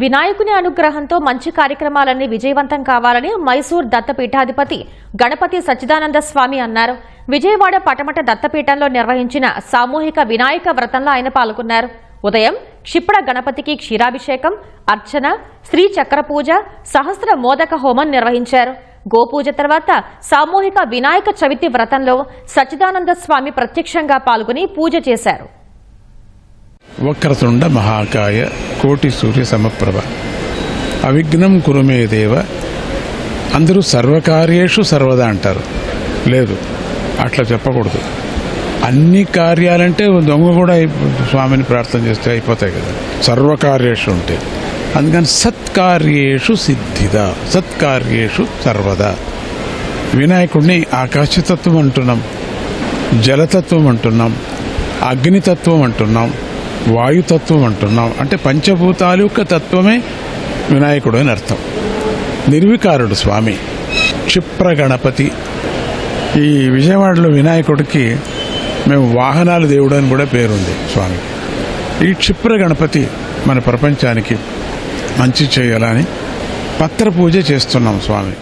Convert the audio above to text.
వినాయకుని అనుగ్రహంతో మంచి కార్యక్రమాలన్నీ విజయవంతం కావాలని మైసూర్ దత్తపీఠాధిపతి గణపతి సచ్చిదానంద స్వామి అన్నారు. విజయవాడ పటమట దత్తపీఠంలో నిర్వహించిన సామూహిక వినాయక వ్రతంలో ఆయన పాల్గొన్నారు. ఉదయం క్షిప్ర గణపతికి క్షీరాభిషేకం అర్చన శ్రీ చక్ర పూజ సహస్ర మోదక హోమం నిర్వహించారు. గోపూజ తర్వాత సామూహిక వినాయక చవితి వ్రతంలో సచ్చిదానంద స్వామి ప్రత్యక్షంగా పాల్గొని పూజ చేశారు. వక్రతుండ మహాకాయ కోటి సూర్య సమప్రభ. అవిఘ్నం కురుమే దేవ. అందరూ సర్వకార్యేషు సర్వదా అంటారు. లేదు అట్లా చెప్పకూడదు. అన్ని కార్యాలంటే దొంగ కూడా అయిపో- స్వామిని ప్రార్థన చేస్తే అయిపోతాయి కదా. సర్వకార్యేషు ఉంటే. అందుకని సత్కార్యేషు సిద్ధిద సత్కార్యేషు సర్వదా. వినాయకుడిని ఆకాశతత్వం అంటున్నాం జలతత్వం అంటున్నాం అగ్నితత్వం అంటున్నాం వాయుతత్వం అంటున్నాం. అంటే పంచభూతాలు యొక్క తత్వమే వినాయకుడు అని అర్థం. నిర్వికారుడు స్వామి క్షిప్ర గణపతి ఈ విజయవాడలో వినాయకుడికి మేము వాహనాలు దేవుడు అని కూడా పేరుంది స్వామి. ఈ క్షిప్ర గణపతి మన ప్రపంచానికి మంచి చేయాలని పత్ర పూజ చేస్తున్నాం స్వామి.